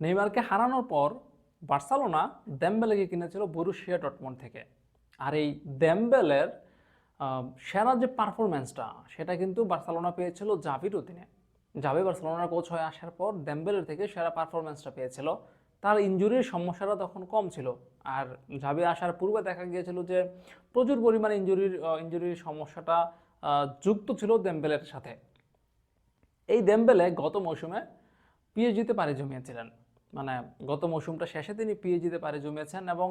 নেইমারকে হারানোর পর বার্সেলোনা দেমবেলেকে কিনেছিল বরুশিয়া ডটমন্ড থেকে। আর এই দেমবেলের আহ, সেরা যে পারফরমেন্সটা সেটা কিন্তু বার্সেলোনা পেয়েছিল জাভির অধীনে জাভি বার্সেলোনার কোচ হয়ে আসার পর দেমবেলের থেকে সেরা পারফরমেন্সটা পেয়েছিল। তার ইঞ্জুরির সমস্যাটা তখন কম ছিল। আর জাভি আসার পূর্বে দেখা গিয়েছিল যে প্রচুর পরিমাণে ইঞ্জুরির ইঞ্জুরির সমস্যাটা যুক্ত ছিল দেমবেলের সাথে। এই দেমবেলে গত মৌসুমে পিএইচডিতে পাড়ি জমিয়েছিলেন। মানে গত মৌসুমটা শেষে তিনি পিএইচডিতে পারে জমিয়েছেন এবং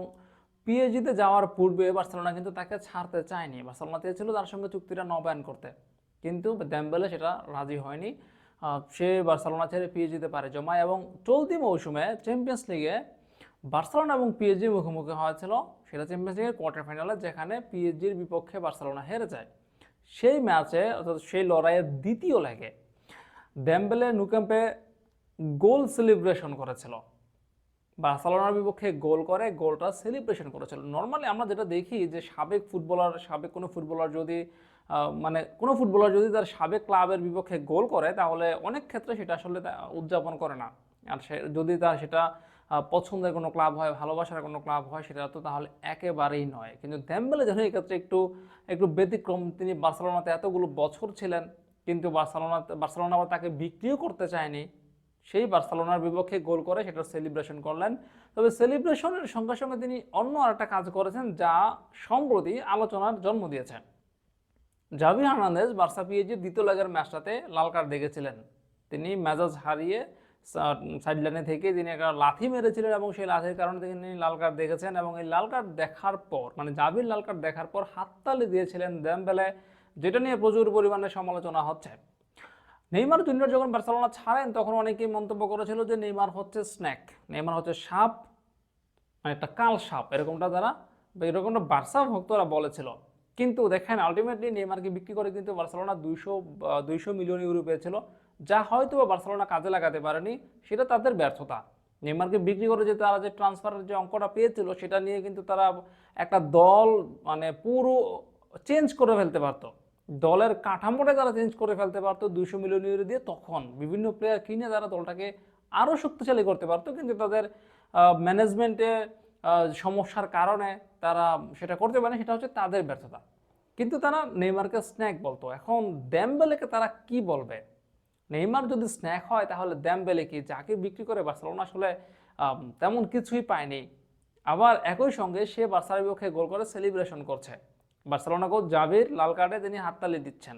পিএইচডিতে যাওয়ার পূর্বে বার্সেলোনা কিন্তু তাকে ছাড়তে চায়নি। বার্সেলোনা চেয়েছিল তার সঙ্গে চুক্তিটা নবায়ন করতে। কিন্তু দেমবেলে সেটা রাজি হয়নি। সে বার্সেলোনা ছেড়ে পিএইচডিতে পারে জমায় এবং চলতি মৌসুমে চ্যাম্পিয়ন্স লিগে বার্সেলোনা এবং পিএইচডি মুখোমুখি হয়েছিল সেটা চ্যাম্পিয়ন্স লিগের কোয়ার্টার ফাইনালে যেখানে পিএইচডির বিপক্ষে বার্সেলোনা হেরে যায়। সেই ম্যাচে অর্থাৎ সেই লড়াইয়ের দ্বিতীয় লেগে ডেম্বেলে নুক্যাম্পে গোল সেলিব্রেশন করেছিল। বার্সেলোনার বিপক্ষে গোল করে, গোলটা সেলিব্রেশন করেছিল। নর্মালি আমরা যেটা দেখি যে সাবেক ফুটবলার, সাবেক কোনো ফুটবলার যদি মানে কোনো ফুটবলার যদি তার সাবেক ক্লাবের বিপক্ষে গোল করে, তাহলে অনেক ক্ষেত্রে সেটা আসলে উদযাপন করে না। আর সে, যদি তার সেটা পছন্দের কোনো ক্লাব হয়, ভালোবাসার কোনো ক্লাব হয়, সেটা তো তাহলে একেবারেই নয়। কিন্তু দেম্বেলে যেন এক্ষেত্রে একটু একটু ব্যতিক্রম, তিনি বার্সেলোনাতে এতগুলো বছর ছিলেন, কিন্তু বার্সেলোনা বার্সেলোনা আবার তাকে বিক্রিও করতে চায়নি। সেই বার্সেলোনার বিপক্ষে গোল করে সেটা সেলিব্রেশন করলেন। তবে সেলিব্রেশনের সঙ্গে সঙ্গে তিনি অন্য আরেকটা কাজ করেছেন যা সম্প্রতি আলোচনার জন্ম দিয়েছে। জাভি হার্নান্দেজ বার্সা পিএজির দ্বিতীয় লেগের ম্যাচটাতে লাল কার্ড দেখেছিলেন। তিনি মেজাজ হারিয়ে সাইড লাইনে থেকে তিনি একটা লাথি মেরেছিলেন এবং সেই লাথির কারণে তিনি লাল কার্ড দেখেছেন এবং এই লাল কার্ড দেখার পর মানে জাভির লাল কার্ড দেখার পর হাততালি দিয়েছিলেন দেমবেলে, যেটা নিয়ে প্রচুর পরিমাণে সমালোচনা হচ্ছে। নেইমার জুনিয়র যখন বার্সেলোনা ছাড়েন, তখন অনেকেই মন্তব্য করেছিল যে নেইমার হচ্ছে স্ন্যাক, নেইমার হচ্ছে সাপ মানে একটা কাল সাপ, এরকমটা বা এরকমটা বার্সা ভক্তরা বলেছিল। কিন্তু দেখেন আলটিমেটলি নেইমারকে বিক্রি করে কিন্তু বার্সেলোনা দুইশো দুইশো মিলিয়ন ইউরো পেয়েছিল, যা হয়তো বার্সেলোনা কাজে লাগাতে পারেনি, সেটা তাদের ব্যর্থতা। নেইমারকে বিক্রি করে যে তারা যে ট্রান্সফারের যে অঙ্কটা পেয়েছিল, সেটা নিয়ে কিন্তু তারা একটা দল মানে পুরো চেঞ্জ করে ফেলতে পারতো। দলের কাঠামোটা তারা চেঞ্জ করে ফেলতে পারতো, দুইশো মিলিয়ন ইউরো দিয়ে, তখন বিভিন্ন প্লেয়ার কিনে তারা দলটাকে আরও শক্তিশালী করতে পারতো, কিন্তু তাদের ম্যানেজমেন্টে সমস্যার কারণে তারা সেটা করতে পারে সেটা হচ্ছে তাদের ব্যর্থতা। কিন্তু তারা নেইমারকে স্ন্যাক বলতো। এখন ড্যামবেলেকে তারা কি বলবে? নেইমার যদি স্ন্যাক হয়, তাহলে ড্যামবেলে কি যাকে বিক্রি করে বার্সেলোনা আসলে তেমন কিছুই পায়নি। আবার একই সঙ্গে সে বার্সার বিপক্ষে গোল করে সেলিব্রেশন করছে। বার্সেলোনা কোচ জাভির লাল কার্ডে তিনি হাততালি দিচ্ছেন।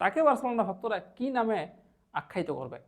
তাকে বার্সেলোনা ভক্তরা কি নামে আখ্যায়িত করবে?